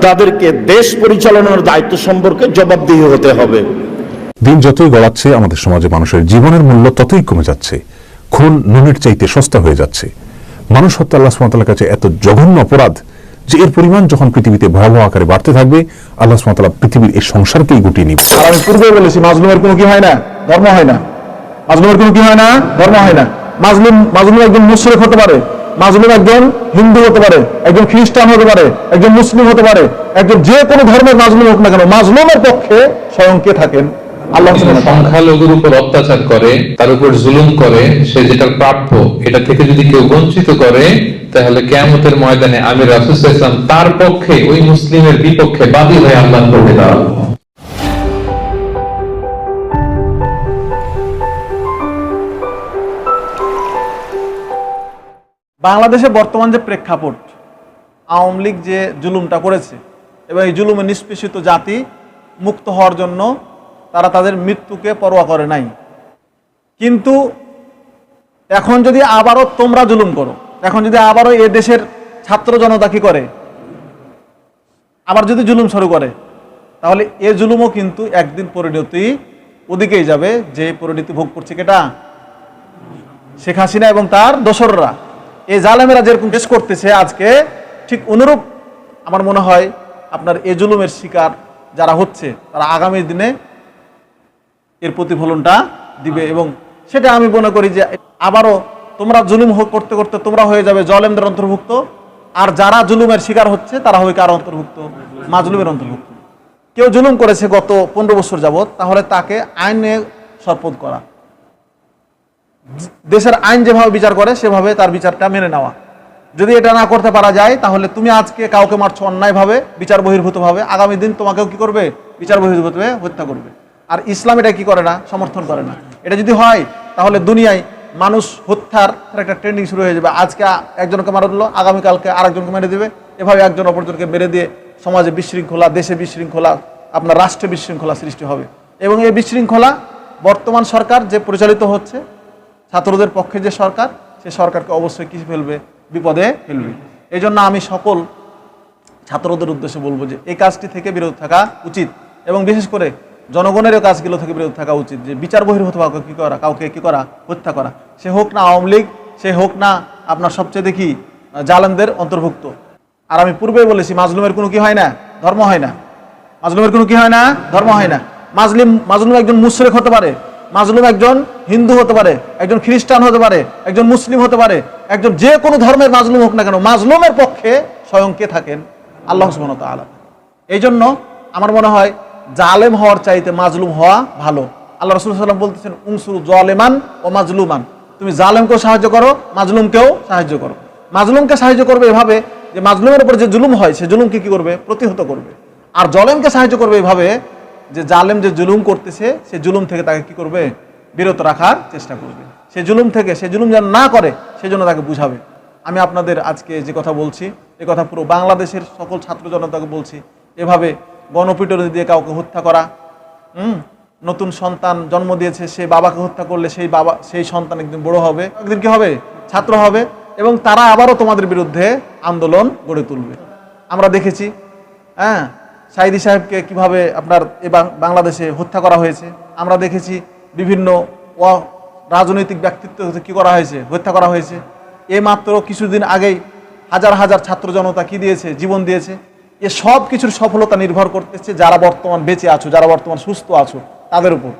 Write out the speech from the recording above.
তাদেরকে দেশ পরিচালনার দায়িত্ব সম্পর্কে জবাবদিহি হতে হবে। দিন যতই গড়াচ্ছে আমাদের সমাজে মানুষের জীবনের মূল্য ততই কমে যাচ্ছে। খুন নুনের চাইতে সস্তা হয়ে যাচ্ছে। মানুষ হত্যা আল্লাহ সুমাতার কাছে এত জঘন্য অপরাধ যে এর পরিমাণ যখন পৃথিবীতে ভয়াবহ আকারে বাড়তে থাকবে আল্লাহ সুমাতালা পৃথিবীর এই সংসারকেই গুটিয়ে নিবে। আর আমি পূর্বে বলেছি মাজলুমের কোনো কি হয় না? ধর্ম হয় না। মাজলুমের কোনো কি হয় না? ধর্ম হয় না। মাজলুম মাজলুম একজন মুশরিক হতে পারে। মাজলুম একজন হিন্দু হতে পারে, একজন খ্রিস্টান হতে পারে, একজন মুসলিম হতে পারে, একজন যে কোনো ধর্মের মাজলুম হোক না কেন মাজলুমের পক্ষে স্বয়ং কে থাকেন আল্লাহ। সংখ্যালঘুর উপর অত্যাচার করে, তার উপর জুলুম করে, সে যেটা প্রাপ্য, এটা থেকে যদি কেউ বঞ্চিত করে, তাহলে কেয়ামতের ময়দানে আমি রাসুল তার পক্ষে, ওই মুসলিমের বিপক্ষে বাদী হয়ে আল্লাহ দাঁড়াবো বাংলাদেশে বর্তমান যে প্রেক্ষাপট, আওয়ামী লীগ যে জুলুমটা করেছে এবং এই জুলুমে নিষ্পেষিত জাতি মুক্ত হওয়ার জন্য তারা তাদের মৃত্যুকে পরোয়া করে নাই। কিন্তু এখন যদি আবারও তোমরা জুলুম করো, এখন যদি আবারও এ দেশের ছাত্র জনতা কি করে? আবার যদি জুলুম শুরু করে, তাহলে এ জুলুমও কিন্তু একদিন পরিণতি ওদিকেই যাবে, যে পরিণতি ভোগ করছে কেটা? শেখ হাসিনা এবং তার দোসররা। এই জালেমেরা যেরকম পেশ করতেছে আজকে, ঠিক অনুরূপ আমার মনে হয় আপনার এ জুলুমের শিকার যারা হচ্ছে, তারা আগামী দিনে এর প্রতিফলনটা দিবে এবং সেটা আমি মনে করি যে আবারও তোমরা জুলুম হোক করতে করতে তোমরা হয়ে যাবে জলেমদের অন্তর্ভুক্ত। আর যারা জুলুমের শিকার হচ্ছে, তারা হবে কার অন্তর্ভুক্ত? মাজলুমের অন্তর্ভুক্ত। কেউ জুলুম করেছে গত পনেরো বছর যাবৎ, তাহলে তাকে আইনে সরপদ করা। দেশের আইন যেভাবে বিচার করে, সেভাবে তার বিচারটা মেনে নেওয়া। যদি এটা না করতে পারা যায়, তাহলে তুমি আজকে কাউকে মারছো অন্যায়ভাবে, বিচার বহির্ভূতভাবে, আগামী দিন তোমাকেও কি করবে? বিচার বহির্ভূতভাবে হত্যা করবে। আর ইসলাম এটা কি করে না? সমর্থন করে না। এটা যদি হয়, তাহলে দুনিয়ায় মানুষ হত্যার একটা ট্রেন্ডিং শুরু হয়ে যাবে। আজকে একজনকে মারা দিল আগামীকালকে আরেকজনকে মেরে দেবে। এভাবে একজন অপরজনকে মেরে দিয়ে সমাজে বিশৃঙ্খলা, দেশে বিশৃঙ্খলা, আপনার রাষ্ট্রে বিশৃঙ্খলা সৃষ্টি হবে। এবং এই বিশৃঙ্খলা বর্তমান সরকার যে পরিচালিত হচ্ছে ছাত্রদের পক্ষে যে সরকার সে সরকারকে অবশ্যই কি ফেলবে বিপদে ফেলবে। এই জন্য আমি সকল ছাত্রদের উদ্দেশ্যে বলব যে এই কাজটি থেকে বিরত থাকা উচিত এবং বিশেষ করে জনগণেরও কাজগুলো থেকে বিরত থাকা উচিত যে বিচার বহির্ভূত কী করা কাউকে কী করা হত্যা করা। সে হোক না আওয়ামী লীগ সে হোক না আপনার সবচেয়ে দেখি আহ, জালেমদের অন্তর্ভুক্ত। আর আমি পূর্বেই বলেছি মাজলুমের কোনো কি হয় না? ধর্ম হয় না। মাজলুমের কোনো কি হয় না? ধর্ম হয় না। মাজলিম মাজলুম একজন মুশরিক হতে পারে। মাজলুম একজন হিন্দু হতে পারে, একজন খ্রিস্টান হতে পারে, একজন মুসলিম হতে পারে, একজন যে কোনো ধর্মের মাজলুম হোক না কেন, মাজলুমের পক্ষে স্বয়ং কে থাকেন? আল্লাহ সুবহানাহু ওয়া তাআলা। এই জন্য আমার মনে হয় জালেম হওয়ার চাইতে মাজলুম হওয়া ভালো। আল্লাহ রসুল সাল্লাম বলতেছেন উংসুর জলেমান ও মাজলুমান। তুমি জালেমকেও সাহায্য করো, মাজলুমকেও সাহায্য করো। মাজলুমকে সাহায্য করবে এভাবে যে, মাজলুমের উপর যে জুলুম হয়, সে জুলুমকে কি করবে? প্রতিহত করবে। আর জলেমকে সাহায্য করবে এভাবে যে জালেম যে জুলুম করতেছে, সে জুলুম থেকে তাকে কি করবে? বিরত রাখার চেষ্টা করবে। সে জুলুম থেকে, সে জুলুম যেন না করে, সেজন্য তাকে বুঝাবে। আমি আপনাদের আজকে যে কথা বলছি, এ কথা পুরো বাংলাদেশের সকল ছাত্র জনতাকে বলছি, এভাবে গণপিটনি দিয়ে কাউকে হত্যা করা, হুম? নতুন সন্তান জন্ম দিয়েছে, সে বাবাকে হত্যা করলে সেই বাবা, সেই সন্তান একদিন বড় হবে। একদিন কি হবে? ছাত্র হবে। এবং তারা আবারও তোমাদের বিরুদ্ধে আন্দোলন গড়ে তুলবে। আমরা দেখেছি হ্যাঁ? সাইদি সাহেবকে কীভাবে আপনার এ বাংলাদেশে হত্যা করা হয়েছে? আমরা দেখেছি বিভিন্ন রাজনৈতিক ব্যক্তিত্ব কি করা হয়েছে, হত্যা করা হয়েছে। এ মাত্র কিছুদিন আগেই হাজার হাজার ছাত্র জনতা কি দিয়েছে? জীবন দিয়েছে। এ সব কিছুর সফলতা নির্ভর করতেছে যারা বর্তমান বেঁচে আছো, যারা বর্তমান সুস্থ আছো, তাদের উপর।